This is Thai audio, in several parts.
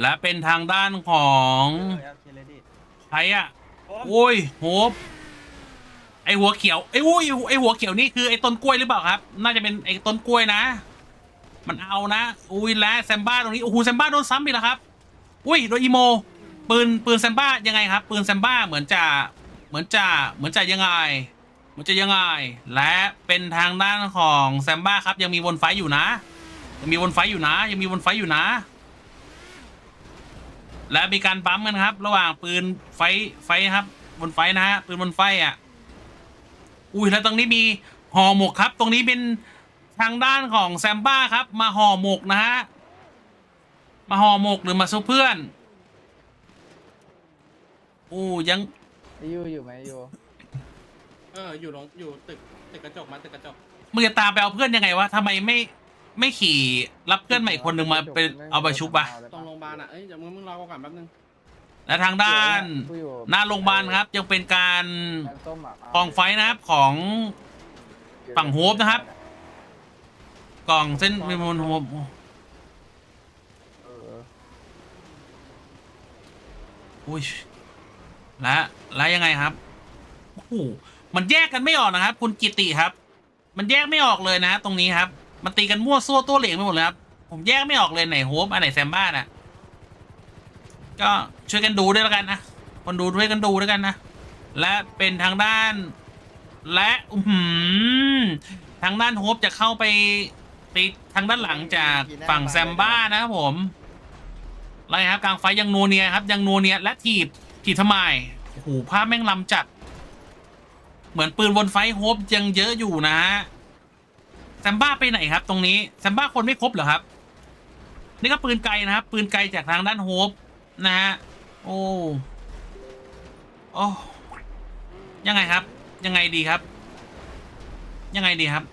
และเป็นทางด้านของเออโอเคเลยดิใครอะโอ้ยโฮปไอหัวเขียวไออุ้ยไอหัวเขียวนี่คือไอต้นกล้วยหรือเปล่าครับ น่าจะเป็นไอต้นกล้วยนะ มันเอานะอุ้ยและแซมบ้าตรงนี้โอ้โหแซมบ้าโดนซ้ำอีกแล้วครับ อุ้ยโดนอีโม ปืนปืนแซมบ้ายังไงครับ ปืนแซมบ้าเหมือนจะเหมือนจะเหมือนจะยังไงเหมือนจะยังไง และเป็นทางด้านของแซมบ้าครับยังมีวนไฟอยู่นะ ยังมีวนไฟอยู่นะ ยังมีวนไฟอยู่นะ และมีการปั๊มกันครับ ระหว่างปืนไฟไฟครับ บนไฟนะฮะปืนบนไฟอะ อุ้ยแล้วตรงนี้มีห่อหมกครับ ตรงนี้เป็นทางด้านของแซมบ้าครับ มาห่อหมกนะฮะมาห่อหมกหรือมาซุปเพื่อนอู้ยังยูอยู่ไหมยูเอออยู่ลงอยู่ตึกตึกกระจกมาตึกกระจกมึงจะตามไปเอาเพื่อนยังไงวะทำไมไม่ ไม่ขี่รับเพื่อนใหม่คนหนึ่งมาเป็นเอาไปชุบอะตรงโรงพยาบาลอะเอ้ยเดี๋ยวมึงมึงรอกูก่อนแป๊บนึงและทางด้านกูอยู่หน้าโรงพยาบาลครับยังเป็นการแกงส้มอะกองไฟนะครับของฝั่งโฮปนะครับ กล่องเส้นมีมนโฮปเอออุ้ยและและยังไงครับโอ้โหมันแยกกันไม่ออกนะครับ คุณกิติครับ มันแยกไม่ออกเลยนะ ตรงนี้ครับ มันตีกันมั่วซั่วตัวเหลงไปหมดเลยครับ ผมแยกไม่ออกเลยไหนโฮปอันไหนแซมบ้าน่ะ ก็ช่วยกันดูด้วยแล้วกันนะ คนดูช่วยกันดูด้วยกันนะ และเป็นทางด้าน และอืทางด้านโฮปจะเข้าไปติดทางด้านหลังจากฝั่งแซมบ้านะครับผมอะไรครับกลางไฟยังนัวเนียครับ ยังนัวเนียและถีบถีบทำไมโอ้โหภาพแม่งลำจัด เหมือนปืนบนไฟโฮปยังเยอะอยู่นะฮะ แซมบ้าไปไหนครับ ตรงนี้แซมบ้าคนไม่ครบเหรอครับ นี่ก็ปืนไกลนะครับ ปืนไกลจากทางด้านโฮปนะฮะโอ้โอ้ยังไงครับ ยังไงดีครับ ยังไงดีครับ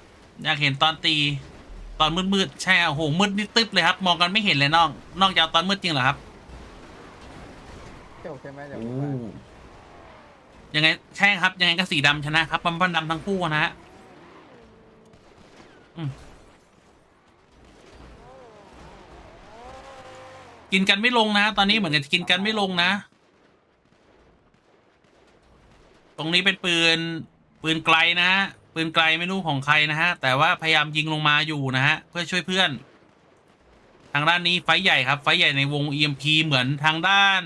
อยากเห็นตอนตี ตอนมืดๆใช่โอ้โหมืดนี่ตึ๊บเลยครับ มองกันไม่เห็นเลยน้องนอกจากตอนมืดจริงเหรอครับจบใช่ไหมเดี๋ยวโอ้กูมายังไงใช่ครับ ยังไงก็สีดำชนะครับ มันมันดำทั้งคู่นะฮะอืม กินกันไม่ลงนะ ตอนนี้เหมือนกันกินกันไม่ลงนะ ตรงนี้เป็นปืน ปืนไกลนะฮะ ปืนไกลไม่รู้ของใครนะฮะ แต่ว่าพยายามยิงลงมาอยู่นะฮะ เพื่อช่วยเพื่อน ทางด้านนี้ไฟใหญ่ครับ ไฟใหญ่ในวง EMP เหมือนทางด้าน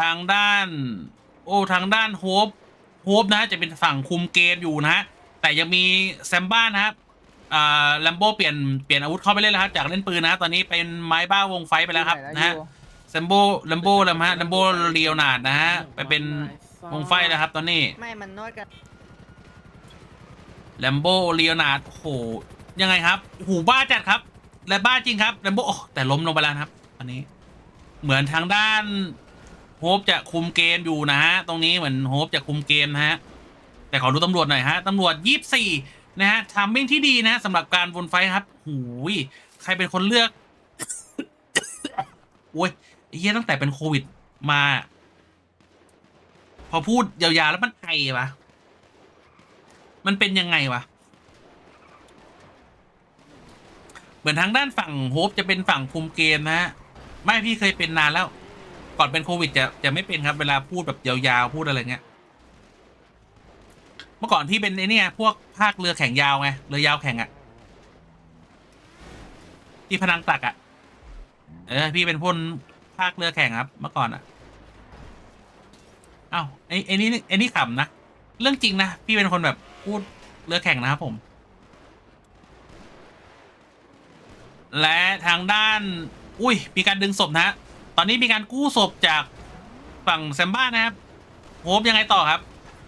ทางด้าน โอ้ทางด้านโฮปโฮปนะฮะจะเป็นฝั่งคุมเกมอยู่นะฮะ แต่ยังมีแซมบ้านะครับ อ่าแลมโบเปลี่ยนเปลี่ยนอาวุธเข้าไปเล่นแล้วครับจากเล่นปืนนะฮะตอนนี้เป็นไม้บ้าวงไฟไปแล้วครับนะฮะแซมโบแลมโบแล้วฮะแลมโบเรียวนาดนะฮะไปเป็นวงไฟแล้วครับ ตอนนี้ไม่มันนวดกันแลมโบเรียวนาดโอ้โหยังไงครับหูบ้าจัดครับ และบ้าจริงครับแลมโบแต่ล้มลงไปแล้วนะครับตอนนี้ เหมือนทางด้านโฮปจะคุมเกมอยู่นะฮะตรงนี้เหมือนโฮปจะคุมเกมนะฮะแต่ขอดูตำรวจหน่อยฮะตำรวจยี่สี่ นะฮะทำมิ่งที่ดีนะสำหรับการวนไฟครับหูยใครเป็นคนเลือกโอ้ยเฮียตั้งแต่เป็นโควิดมา พอพูดยาวๆแล้วมันไอวะมันเป็นยังไงวะเหมือนทางด้านฝั่งโฮปจะเป็นฝั่งคุมเกมนะฮะไม่พี่เคยเป็นนานแล้ว ก่อนเป็นโควิดจะจะไม่เป็นครับเวลาพูดแบบยาวๆพูดอะไรเงี้ย มื่อก่อนพี่เป็นไอเนี่ยพวกภาคเรือแข่งยาวไงเรือยาวแข่งอะที่พนังตักอะเออพี่เป็นพนภาคเรือแข่งครับ เมื่อก่อนอะเอ้าไอไอนี่ไอนี่ขำนะเรื่องจริงนะพี่เป็นคนแบบพูดเรือแข่งนะครับผม และทางด้าน อุ้ย มีการดึงศพนะฮะตอนนี้มีการกู้ศพจากฝั่งแซมบ้านะครับโฮปยังไงต่อครับ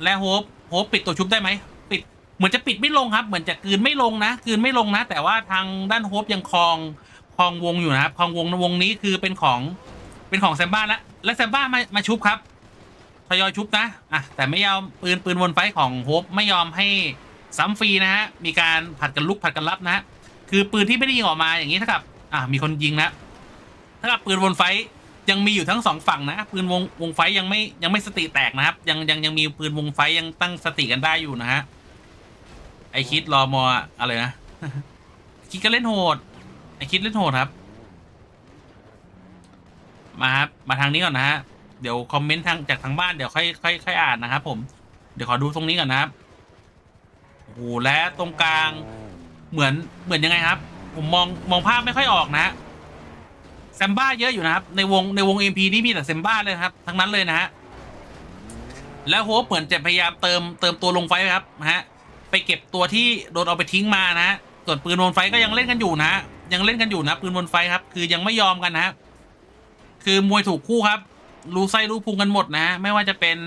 และโฮป โฮปปิดตัวชุบได้ไหมปิดเหมือนจะปิดไม่ลงครับ เหมือนจะกืนไม่ลงนะกืนไม่ลงนะ แต่ว่าทางด้านโฮปยังครองครองวงอยู่นะครับครองวงวงนี้คือเป็นของเป็นของแซมบ้าแล้วและแซมบ้ามามาชุบครับทยอยชุบนะอะแต่ไม่ยอมปืนปืนวนไฟของโฮปไม่ยอมให้ซ้ำฟรีนะฮะมีการผัดกันลุกผัดกันรับนะฮะคือปืนที่ไม่ได้ยิงออกมาอย่างนี้เท่ากับอะมีคนยิงนะเท่ากับปืนวนไฟ ยังมีอยู่ทั้งสองฝั่งนะปืนวงวงไฟยังไม่ยังไม่สติแตกนะครับ ยังยังยังมีปืนวงไฟยังตั้งสติกันได้อยู่นะฮะไอคิดรอมออะไรนะคิดก็เล่นโหดไอคิดเล่นโหดครับ มาครับมาทางนี้ก่อนนะฮะเดี๋ยวคอมเมนต์ทางจากทางบ้านเดี๋ยวค่อยค่อยค่อยอ่านนะครับผมเดี๋ยวขอดูตรงนี้ก่อนนะครับโอ้โหและตรงกลางเหมือนเหมือนยังไงครับ ผมมองมองภาพไม่ค่อยออกนะฮะ แซมบ้าเยอะอยู่นะครับ ในวงในวงเอ็มพีนี่มีแต่แซมบ้าเลยครับ ทั้งนั้นเลยนะฮะแล้วโฮปเหมือนจะพยายามเติมเติมตัวลงไฟครับนะฮะไปเก็บตัวที่โดนเอาไปทิ้งมานะส่วนปืนบนไฟก็ยังเล่นกันอยู่นะ ยังเล่นกันอยู่นะ ปืนบนไฟครับ คือยังไม่ยอมกันนะฮะคือมวยถูกคู่ครับ รู้ไส้รู้พุงกันหมดนะฮะไม่ว่าจะเป็น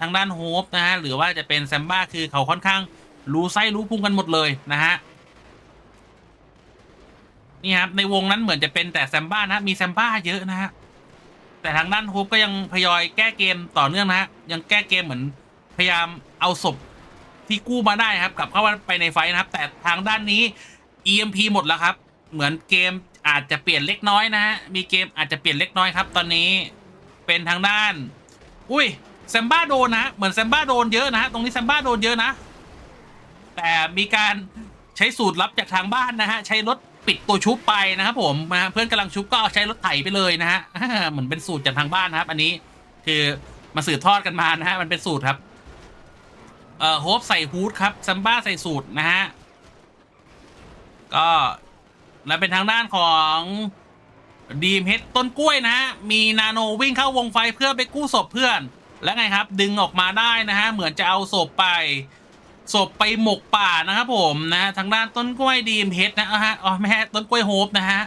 ทางด้านโฮปนะฮะหรือว่าจะเป็นแซมบ้าคือเขาค่อนข้างรู้ไส้รู้พุงกันหมดเลยนะฮะ นี่ครับในวงนั้นเหมือนจะเป็นแต่แซมบ้านะมีแซมบ้าเยอะนะฮะแต่ทางด้านโฮปก็ยังพยอยแก้เกมต่อเนื่องนะฮะยังแก้เกมเหมือนพยายามเอาศพที่กู้มาได้ครับกลับเข้ามาไปในไฟนะครับ แต่ทางด้านนี้ EMP หมดแล้วครับ เหมือนเกมอาจจะเปลี่ยนเล็กน้อยนะฮะมีเกมอาจจะเปลี่ยนเล็กน้อยครับ ตอนนี้เป็นทางด้าน อุ้ยแซมบ้าโดนนะเหมือนแซมบ้าโดนเยอะนะฮะตรงนี้แซมบ้าโดนเยอะนะ แต่มีการใช้สูตรลับจากทางบ้านนะฮะใช้รถ ปิดตัวชุบไปนะครับผมนะเพื่อนกำลังชุบก็เอาใช้รถไถไปเลยนะฮะเหมือนเป็นสูตรจากทางบ้านนะครับ อันนี้คือมาสืบทอดกันมานะฮะมันเป็นสูตรครับเอ่อโฮปใส่ฮูดครับซัมบ้าใส่สูตรนะฮะก็แล้วเป็นทางด้านของดีมเฮดต้นกล้วยนะฮะมีนาโนวิ่งเข้าวงไฟเพื่อไปกู้ศพเพื่อน แล้วไงครับ ดึงออกมาได้นะฮะเหมือนจะเอาศพไป ศพไปหมกป่านะครับผมนะทางด้านต้นกล้วยดีมเฮดนะฮะอ๋อไม่ใช่ต้นกล้วยโฮปนะฮะ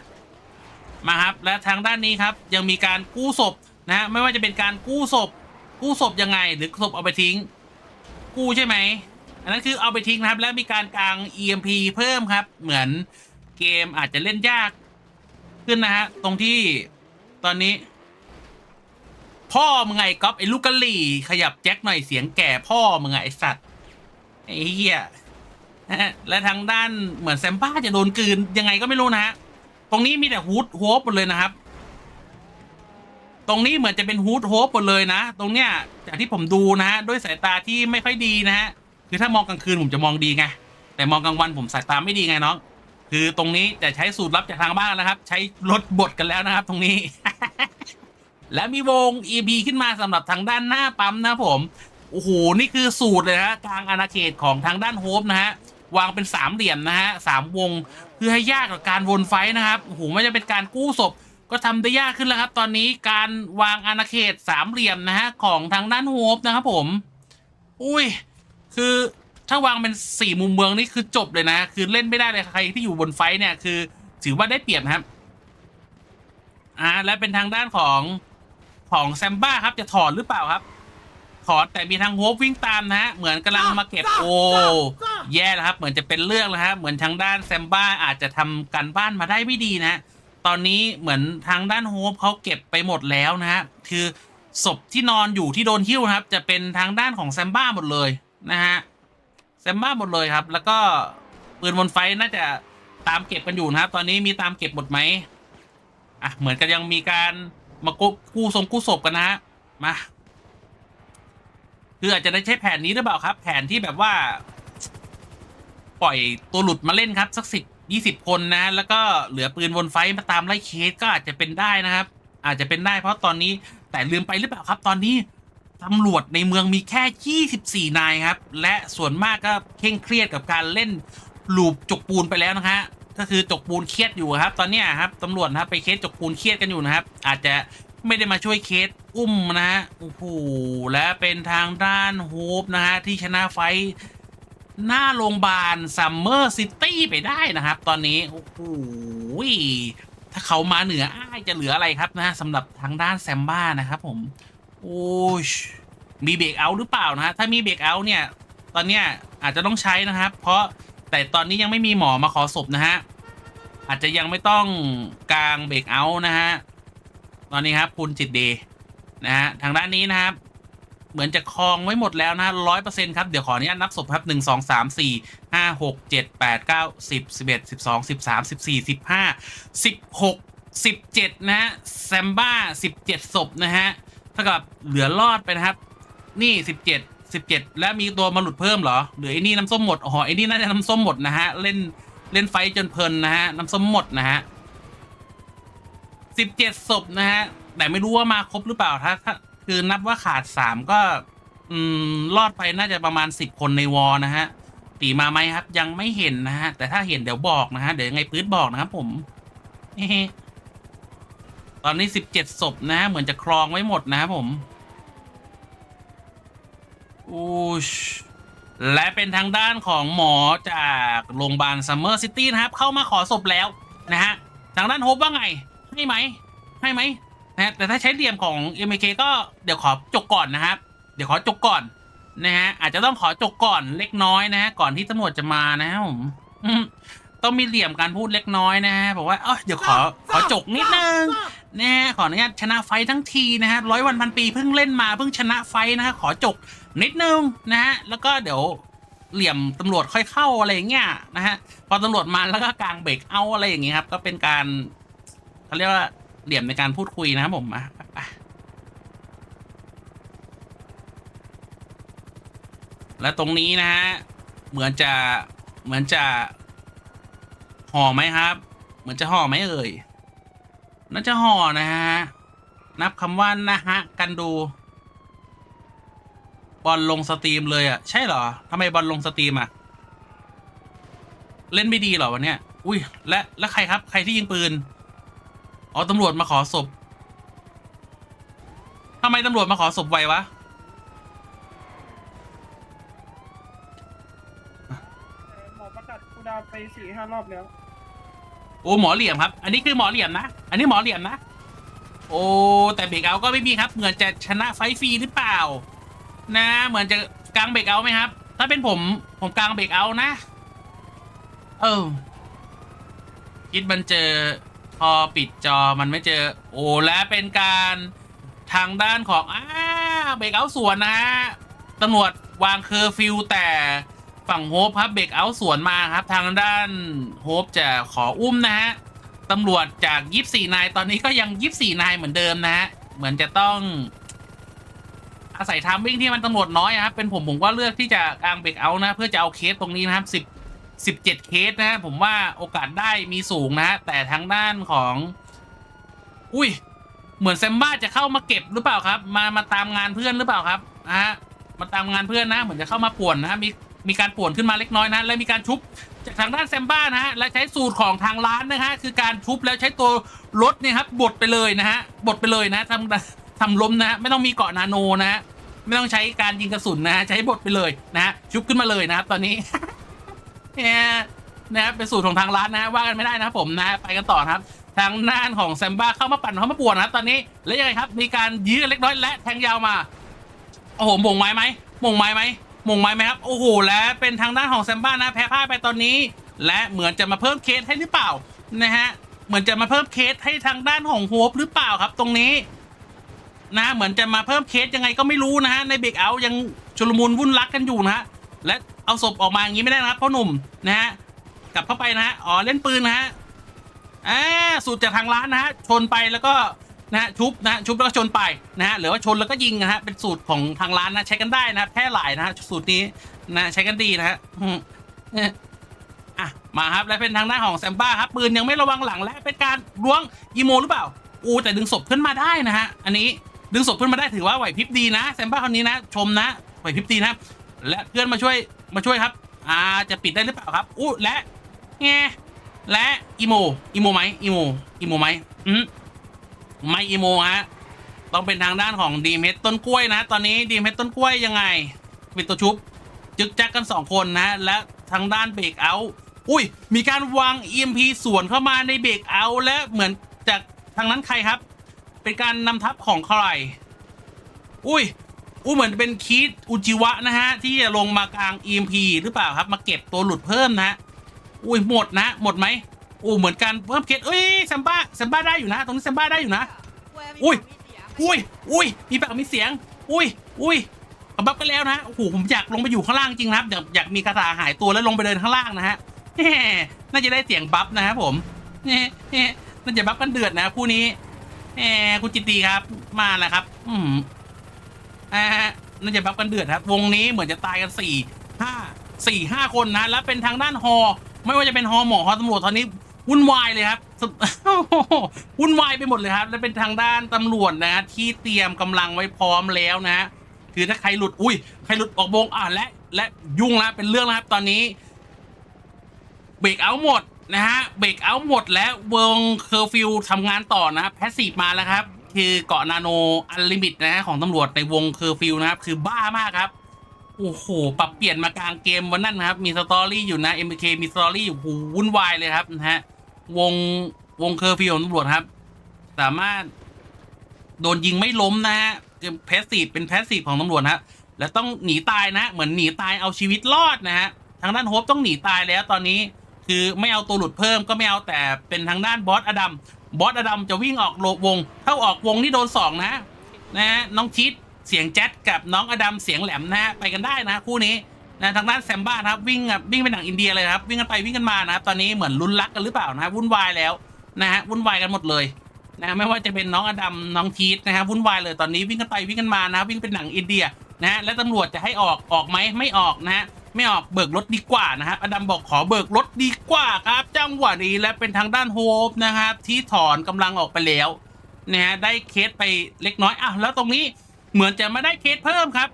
มาครับและทางด้านนี้ครับยังมีการกู้ศพนะฮะไม่ว่าจะเป็นการกู้ศพ กู้ศพยังไง หรือศพเอาไปทิ้ง กู้ใช่ไหมอันนั้นคือเอาไปทิ้งนะครับ แล้วมีการกลาง EMP เพิ่มครับ เหมือนเกมอาจจะเล่นยากขึ้นนะฮะตรงที่ตอนนี้ พ่อมึงไงก๊อฟไอ้ลูกกะหลี่ขยับแจ็คหน่อยเสียงแก่พ่อมึงไงไอ้สัตว์ ไอ้เหี้ยนะฮะและทางด้านเหมือนแซมบ้าจะโดนกลืนยังไงก็ไม่รู้นะฮะ ตรงนี้มีแต่ฮูดโฮปหมดเลยนะครับ ตรงนี้เหมือนจะเป็นฮูดโฮปหมดเลยนะ ตรงเนี้ยจากที่ผมดูนะฮะด้วยสายตาที่ไม่ค่อยดีนะฮะ คือถ้ามองกลางคืนผมจะมองดีไง แต่มองกลางวันผมสายตาไม่ดีไงน้อง คือตรงนี้จะใช้สูตรลับจากทางบ้านนะครับ ใช้ลดบทกันแล้วนะครับ ตรงนี้ และมีวง EP ขึ้นมาสำหรับทางด้านหน้าปั๊มนะผม โอ้โห นี่คือสูตรเลยนะฮะกลางอาณาเขตของทางด้านโฮปนะฮะ วางเป็นสามเหลี่ยมนะฮะสามวง เพื่อให้ยากกับการวนไฟนะครับ โอ้โห ไม่จะเป็นการกู้ศพ ก็ทำได้ยากขึ้นแล้วครับ ตอนนี้การวางอาณาเขตสามเหลี่ยมนะฮะของทางด้านโฮปนะครับผม อุ้ย คือถ้าวางเป็นสี่มุมเมืองนี่คือจบเลยนะ คือเล่นไม่ได้เลยใครที่อยู่บนไฟเนี่ยคือถือว่าได้เปรียบนะครับ อ่า และเป็นทางด้านของของแซมบ้าครับจะถอดหรือเปล่าครับ ถอดแต่มีทางโฮปวิ่งตามนะฮะเหมือนกำลังมาเก็บโอแย่แล้วครับ เหมือนจะเป็นเรื่องแล้วครับเหมือนทางด้านแซมบ้าอาจจะทำการบ้านมาได้ไม่ดีนะฮะตอนนี้เหมือนทางด้านโฮปเขาเก็บไปหมดแล้วนะฮะคือศพที่นอนอยู่ที่โดนหิ้วนะครับ จะเป็นทางด้านของแซมบ้าหมดเลยนะฮะแซมบ้าหมดเลยครับ แล้วก็ปืนบนไฟน่าจะตามเก็บกันอยู่นะครับ ตอนนี้มีตามเก็บหมดไหมอะเหมือนกันยังมีการมากู้กู้ทรงกู้ศพกันนะฮะมา คืออาจจะได้ใช้แผนนี้หรือเปล่าครับ แผนที่แบบว่า ปล่อยตัวหลุดมาเล่นครับสักสิบยี่สิบคนนะ แล้วก็เหลือปืนวนไฟมาตามไล่เคสก็อาจจะเป็นได้นะครับ อาจจะเป็นได้เพราะตอนนี้แต่ลืมไปหรือเปล่าครับ ตอนนี้ตำรวจในเมืองมีแค่ 24 นายครับ และส่วนมากก็เคร่งเครียดกับการเล่นลูปจกปูนไปแล้วนะฮะก็คือจกปูนเครียดอยู่ครับ ตอนนี้ครับตำรวจครับไปเคสจกปูนเครียดกันอยู่นะครับ อาจจะ ไม่ได้มาช่วยเคสอุ้มนะฮะโอ้โหและเป็นทางด้านโฮปนะฮะที่ชนะไฟหน้าโรงพยาบาลซัมเมอร์ซิตี้ไปได้นะครับ ตอนนี้โอ้โหถ้าเขามาเหนืออ้ายจะเหลืออะไรครับนะสำหรับทางด้านแซมบ้านะครับผม โอ้ยมีเบรกเอาท์หรือเปล่านะฮะถ้ามีเบรกเอาท์เนี่ย ตอนเนี้ยอาจจะต้องใช้นะครับ เพราะแต่ตอนนี้ยังไม่มีหมอมาขอศพนะฮะอาจจะยังไม่ต้องกลางเบรกเอาท์นะฮะ ตอนนี้ครับคุณจิตเดย์นะฮะทางด้านนี้นะครับ เหมือนจะคลองไว้หมดแล้วนะร้อยเปอร์เซ็นต์ครับ เดี๋ยวขออนุญาตนับศพครับหนึ่งสองสามสี่ห้าหกเจ็ดแปดเก้าสิบสิบเอ็ดสิบสองสิบสามสิบสี่สิบห้าสิบหกสิบเจ็ดนะฮะแซมบ้าสิบเจ็ดศพนะฮะเท่ากับเหลือรอดไปนะครับ นี่สิบเจ็ดสิบเจ็ดแล้วมีตัวมาหลุดเพิ่มเหรอหรือไอ้นี่น้ำส้มหมดอ๋อไอ้นี่น่าจะน้ำส้มหมดนะฮะเล่นเล่นไฟจนเพลินนะฮะน้ำส้มหมดนะฮะ สิบเจ็ดศพนะฮะ แต่ไม่รู้ว่ามาครบหรือเปล่าถ้าถ้าคือนับว่าขาดสามก็ อืมรอดไปน่าจะประมาณสิบคนในวอลนะฮะ ตีมาไหมครับ ยังไม่เห็นนะฮะ แต่ถ้าเห็นเดี๋ยวบอกนะฮะ เดี๋ยวยังไงปื๊ดบอกนะครับผม ตอนนี้สิบเจ็ดศพนะฮะ เหมือนจะครองไว้หมดนะครับผมอู้ชและเป็นทางด้านของหมอจากโรงพยาบาลซัมเมอร์ซิตี้นะครับ เข้ามาขอศพแล้วนะฮะ ทางด้านโฮปว่าไง ให้ไหมให้ไหมนะฮะแต่ถ้าใช้เหลี่ยมของ m อ k ก็เดี๋ยวขอจกก่อนนะครับ เดี๋ยวขอจกก่อนนะฮะอาจจะต้องขอจกก่อนเล็กน้อยนะฮะก่อนที่ตำรวจจะมานะครับผมอืมต้องมีเหลี่ยมการพูดเล็กน้อยนะฮะบอกว่าเออเดี๋ยวขอขอจกนิดนึงนะฮะขออนุญาตชนะไฟท์ทั้งทีนะฮะร้อยวันพันปีเพิ่งเล่นมาเพิ่งชนะไฟท์นะฮะขอจกนิดนึงนะฮะแล้วก็เดี๋ยวเหลี่ยมตำรวจค่อยเข้าอะไรอย่างเงี้ยนะฮะพอตำรวจมาแล้วก็กลางเบรกเอาอะไรอย่างเงี้ยครับ ก็เป็นการ เขาเรียกว่าเหลี่ยมในการพูดคุยนะครับผมอะไปไปและตรงนี้นะฮะเหมือนจะเหมือนจะห่อไหมครับ เหมือนจะห่อไหมเอ่ยน่าจะห่อนะฮะนับคำว่านะฮะกันดู บอลลงสตรีมเลยอะใช่เหรอทำไมบอลลงสตรีมอะเล่นไม่ดีเหรอวันเนี้ย อุ้ยและและใครครับ ใครที่ยิงปืน อ๋อตำรวจมาขอศพทำไมตำรวจมาขอศพไววะหมอประกาศกูดาวไปสี่ห้ารอบแล้ว โอ้หมอเหลี่ยมครับ อันนี้คือหมอเหลี่ยมนะ อันนี้หมอเหลี่ยมนะ โอ้แต่เบรกเอาท์ก็ไม่มีครับเหมือนจะชนะไฟท์ฟรีหรือเปล่า นะ เหมือนจะกลางเบรกเอาท์ไหมครับ ถ้าเป็นผมผมกลางเบรกเอาท์นะ เออคิดมันเจอ พอปิดจอมันไม่เจอ โอ้และเป็นการทางด้านของอ้าเบรกเอาสวนนะฮะตำรวจวางเคอร์ฟิวแต่ฝั่งโฮปครับเบรกเอาสวนมาครับ ทางด้านโฮปจะขออุ้มนะฮะตำรวจจากยี่สี่นายตอนนี้ก็ยังยี่สี่นายเหมือนเดิมนะฮะเหมือนจะต้อง อาศัยทามวิ่งที่มันตำรวจน้อยครับเป็นผมผมก็เลือกที่จะกางเบรกเอานะ เพื่อจะเอาเคสตรงนี้นะครับสิบ สิบเจ็ดเคสนะฮะผมว่าโอกาสได้มีสูงนะฮะแต่ทางด้านของ อุ้ย เหมือนแซมบ้าจะเข้ามาเก็บหรือเปล่าครับ มามาตามงานเพื่อนหรือเปล่าครับนะฮะมาตามงานเพื่อนนะ เหมือนจะเข้ามาป่วนนะฮะมีมีการป่วนขึ้นมาเล็กน้อยนะและมีการชุบจากทางด้านแซมบ้านะฮะและใช้สูตรของทางร้านนะฮะคือการชุบแล้วใช้ตัวรถเนี่ยครับบดไปเลยนะฮะบดไปเลยนะทำทำล้มนะฮะไม่ต้องมีเกาะนาโนนะฮะไม่ต้องใช้การยิงกระสุนนะฮะใช้บดไปเลยนะฮะชุบขึ้นมาเลยนะครับตอนนี้ นี่ยนะครับเป็นสูตรของทางร้านนะฮะว่ากันไม่ได้นะครับผมนะไปกันต่อครับ ทางด้านของแซมบ้าเข้ามาปั่นเข้ามาป่วนนะครับตอนนี้แล้วยังไงครับ มีการยื้อเล็กน้อยและแทงยาวมาโอ้โหมงไม้ไหมมงไม้ไหมมงไม้ไหมครับโอ้โหและเป็นทางด้านของแซมบ้านะแพ้พ่ายไปตอนนี้ และเหมือนจะมาเพิ่มเคสให้หรือเปล่านะฮะเหมือนจะมาเพิ่มเคสให้ทางด้านของโฮปหรือเปล่าครับตรงนี้นะเหมือนจะมาเพิ่มเคสยังไงก็ไม่รู้นะฮะในเบรกเอายังชุลมุนวุ่นรักกันอยู่นะฮะ และเอาศพออกมาอย่างนี้ไม่ได้นะครับพ่อหนุ่มนะฮะกลับเข้าไปนะฮะอ๋อเล่นปืนนะฮะอ่าสูตรจากทางร้านนะฮะชนไปแล้วก็นะฮะชุบนะฮะชุบแล้วก็ชนไปนะฮะหรือว่าชนแล้วก็ยิงนะฮะเป็นสูตรของทางร้านนะใช้กันได้นะแพร่หลายนะฮะสูตรนี้นะใช้กันดีนะฮะอะมาครับและเป็นทางหน้าของแซมบ้าครับปืนยังไม่ระวังหลังและเป็นการล้วงอีโมหรือเปล่าอูแต่ดึงศพขึ้นมาได้นะฮะอันนี้ดึงศพขึ้นมาได้ถือว่าไหวพริบดีนะแซมบ้าคนนี้นะ ชมนะไหวพริบดีนะ และเพื่อนมาช่วยมาช่วยครับ อ่าจะปิดได้หรือเปล่าครับอู้และแงและอีโมอีโมไหมอีโมอีโมไหมอืมไม่อีโมฮะต้องเป็นทางด้านของดีเมทต้นกล้วยนะ ตอนนี้ดีเมทต้นกล้วยยังไงเป็นตัวชุบจึกจักกันสองคนนะและทางด้านเบรกเอาอุ้ย มีการวาง EMP สวนเข้ามาในเบรกเอาและเหมือนจากทางนั้นใครครับ เป็นการนำทัพของใคร อุ้ย อุ้เหมือนเป็นคีดอุจิวะนะฮะ ที่จะลงมากลาง EMP หรือเปล่าครับ มาเก็บตัวหลุดเพิ่มนะฮะ อุ้ยหมดนะ หมดไหมอู้เหมือนกันเพิ่มเคสเอ้ยแซมบ้าแซมบ้าได้อยู่นะ ตรงนี้แซมบ้าได้อยู่นะ อุ้ย อุ้ย อุ้ย มีปากมีเสียง อุ้ย อุ้ยเขาบัฟกันแล้วนะ โอ้โห ผมอยากลงไปอยู่ข้างล่างจริงนะครับ อยากอยากมีคาถาหายตัวแล้วลงไปเดินข้างล่างนะฮะน่าจะได้เสียงบัฟนะครับผมแหมแหมน่าจะบัฟกันเดือดนะคู่นี้แหมคุณจิตตีครับ มาแล้วครับ อืม อ่าน่าจะบัฟกันเดือดครับ วงนี้เหมือนจะตายกันสี่ห้าสี่ห้าคนนะ แล้วเป็นทางด้านฮอ ไม่ว่าจะเป็นฮอหมอฮอตำรวจตอนนี้วุ่นวายเลยครับวุ่นวายไปหมดเลยครับ และเป็นทางด้านตำรวจนะ ที่เตรียมกำลังไว้พร้อมแล้วนะฮะคือถ้าใครหลุด อุ้ยใครหลุดออกวงอะและ และยุ่งแล้วเป็นเรื่องแล้วครับ ตอนนี้เบรกเอาหมดนะฮะเบรกเอาหมดและวงเคอร์ฟิวทำงานต่อนะครับแพสซีฟมาแล้วครับ คือเกาะนาโนอันลิมิตนะฮะของตำรวจในวงเคอร์ฟิวนะครับ คือบ้ามากครับโอ้โหปรับเปลี่ยนมากลางเกมวันนั้นนะครับ มีสตอรี่อยู่นะ MK มีสตอรี่อยู่โอ้โหวุ่นวายเลยครับนะฮะวงวงเคอร์ฟิวของตำรวจครับ สามารถโดนยิงไม่ล้มนะฮะแพสซีฟเป็นแพสซีฟของตำรวจนะฮะและต้องหนีตายนะ เหมือนหนีตายเอาชีวิตรอดนะฮะทางด้านโฮปต้องหนีตายแล้วตอนนี้ คือไม่เอาตัวหลุดเพิ่มก็ไม่เอาแต่เป็นทางด้านบอสอดัม บอสอดัมจะวิ่งออกโลวงเถ้าออกวงที่โดนสองนะนะฮะน้องชิดเสียงแจ๊ดกับน้องอดัมเสียงแหลมนะฮะไปกันได้นะคู่นี้นะทางด้านแซมบ้าครับวิ่งอะวิ่งเป็นหนังอินเดียเลยครับวิ่งกันไปวิ่งกันมานะครับตอนนี้เหมือนลุ้นรักกันหรือเปล่านะวุ่นวายแล้วนะฮะวุ่นวายกันหมดเลยนะไม่ว่าจะเป็นน้องอดัมน้องทีสนะฮะวุ่นวายเลยตอนนี้วิ่งกันไปวิ่งกันมานะวิ่งเป็นหนังอินเดียนะฮะและตำรวจจะให้ออกออกไหมไม่ออกนะฮะ ไม่ออกเบิกรถดีกว่านะครับอดัมบอกขอเบิกรถดีกว่าครับ จังหวะนี้และเป็นทางด้านโฮปนะครับที่ถอนกำลังออกไปแล้วนะฮะได้เคสไปเล็กน้อยอะแล้วตรงนี้เหมือนจะไม่ได้เคสเพิ่มครับ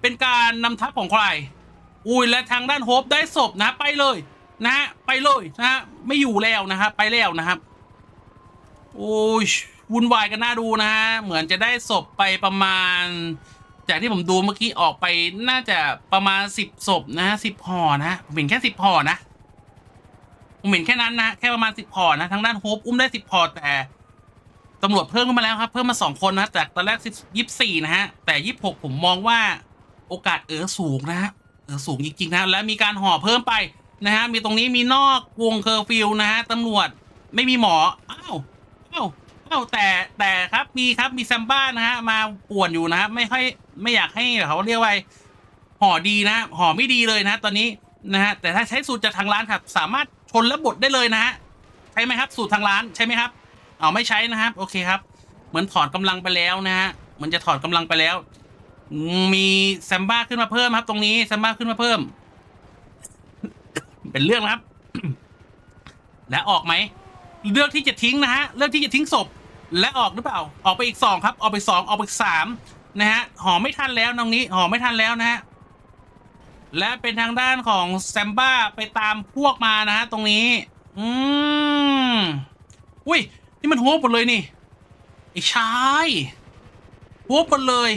เป็นการนำทัพของใครอุ้ยและทางด้านโฮปได้ศพนะไปเลยนะฮะไปเลยนะฮะไม่อยู่แล้วนะครับไปแล้วนะครับโอ้ยวุ่นวายกันน่าดูนะฮะเหมือนจะได้ศพไปประมาณ จากที่ผมดูเมื่อกี้ออกไปน่าจะประมาณสิบศพนะฮะสิบห่อนะผมเห็นแค่สิบห่อนะผมเห็นแค่นั้นนะแค่ประมาณสิบห่อนะทางด้านโฮปอุ้มได้สิบห่อแต่ตำรวจเพิ่มขึ้นมาแล้วครับ เพิ่มมาสองคนนะจากตอนแรกสิบยี่สี่นะฮะแต่ยี่หกผมมองว่าโอกาสเออสูงนะฮะเออสูงจริงๆนะและมีการห่อเพิ่มไปนะฮะมีตรงนี้มีนอกวงเคอร์ฟิวนะฮะตำรวจไม่มีหมออ้าวอ้าว เอ้าแต่แต่ครับมีครับมีแซมบ้านะฮะมาป่วนอยู่นะฮะไม่ค่อยไม่อยากให้เขาเรียกว่าห่อดีนะห่อไม่ดีเลยนะตอนนี้นะฮะแต่ถ้าใช้สูตรจากทางร้านครับ สามารถชนและบดได้เลยนะฮะใช่ไหมครับ สูตรทางร้านใช่ไหมครับเอาไม่ใช้นะครับ โอเคครับ เหมือนถอนกำลังไปแล้วนะฮะเหมันจะถอนกำลังไปแล้ว มีแซมบ้าขึ้นมาเพิ่มครับ ตรงนี้แซมบ้าขึ้นมาเพิ่ม เป็นเรื่องนะครับ และออกไหม เลือกที่จะทิ้งนะฮะเลือกที่จะทิ้งศพและออกหรือเปล่า ออกไปอีกสองครับออกไปสองออกไปสามนะฮะห่อไม่ทันแล้วตรงนี้ห่อไม่ทันแล้วนะฮะและเป็นทางด้านของแซมบ้าไปตามพวกมานะฮะตรงนี้ อืมอุ้ยนี่มันโฮปหมดเลยนี่ไอ้ชายโฮปหมดเลย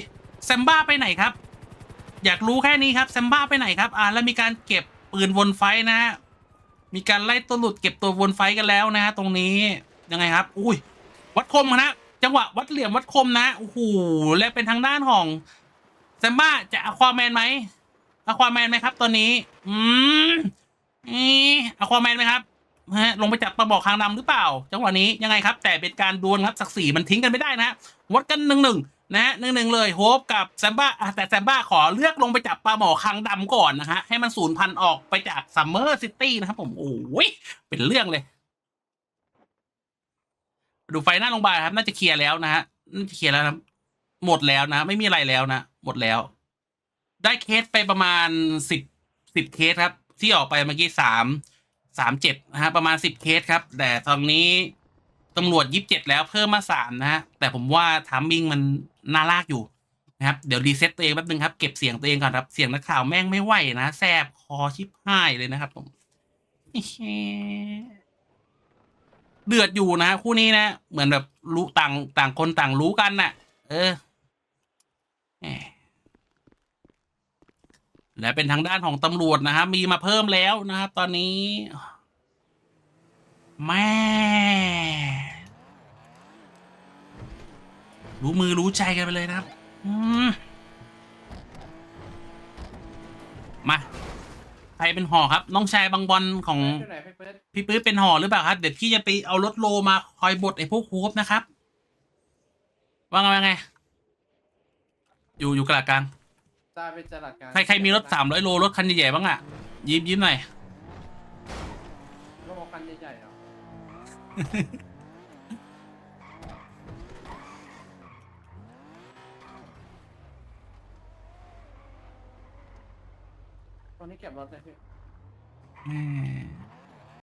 แซมบ้าไปไหนครับ อยากรู้แค่นี้ครับแซมบ้าไปไหนครับ อ่าแล้วมีการเก็บปืนวนไฟนะฮะ มีการไล่ตัวหลุดเก็บตัววนไฟกันแล้วนะฮะตรงนี้ยังไงครับ อุ้ย วัดคมนะจังหวะวัดเหลี่ยมวัดคมนะโอ้โหและเป็นทางด้านของแซมบ้าจะอควาแมนไหมอควาแมนไหมครับ ตอนนี้ อืมนี่อควาแมนไหมครับฮะลงไปจับปลาบอกคางดำหรือเปล่า จังหวะนี้ยังไงครับ แต่เป็นการดวลครับศักดิ์ศรีมันทิ้งกันไม่ได้นะฮะวัดกันหนึ่งหนึ่ง นะฮะหนึ่งหนึ่งเลยโฮปกับแซมบ้าแต่แซมบ้าขอเลือกลงไปจับปลาหมอคางดำก่อนนะฮะ ให้มันสูญพันธุ์ออกไปจากซัมเมอร์ซิตี้นะครับผมโอ้ยเป็นเรื่องเลย ดูไฟหน้าโรงพยาบาลครับ น่าจะเคลียร์แล้วนะฮะน่าจะเคลียร์แล้วนะหมดแล้วนะ ไม่มีอะไรแล้วนะหมดแล้ว ได้เคสไปประมาณสิบสิบเคสครับ ที่ออกไปเมื่อกี้สามสามเจ็ดนะฮะประมาณสิบเคสครับ แต่ตอนนี้ ตำรวจยีิบเจ็ดแล้วเพิ่มมาสามนะฮะ แต่ผมว่าทามมิ่งมันน่าลากอยู่นะครับ เดี๋ยวรีเซ็ตตัวเองแป๊บนึงครับ เก็บเสียงตัวเองก่อนครับ เสียงนักข่าวแม่งไม่ไหวนะแสบคอชิบหายเลยนะครับผมเดือดอยู่นะคู่นี้นะ เหมือนแบบรู้ต่างต่างคนต่างรู้กันน่ะ เออแหมและเป็นทางด้านของตำรวจนะครับมีมาเพิ่มแล้วนะครับตอนนี้ แม่ รู้มือรู้ใจกันไปเลยนะครับอืมมาใครเป็นห่อครับ น้องชายบางบอลของอยู่ไหนพี่เปิดพี่ปื้ดเป็นห่อหรือเปล่าครับ เดี๋ยวพี่จะไปเอารถโลมาคอยบดไอ้พวกโฮปนะครับ ว่าไงว่าไง อยู่อยู่กลางกลางตาเป็นจลัดการใครใครมีรถสามร้อยโลรถคันใหญ่ๆบ้างอะ ยิ้มยิ้มหน่อย ตอนนี้เก็บรถเลยพี่ แม่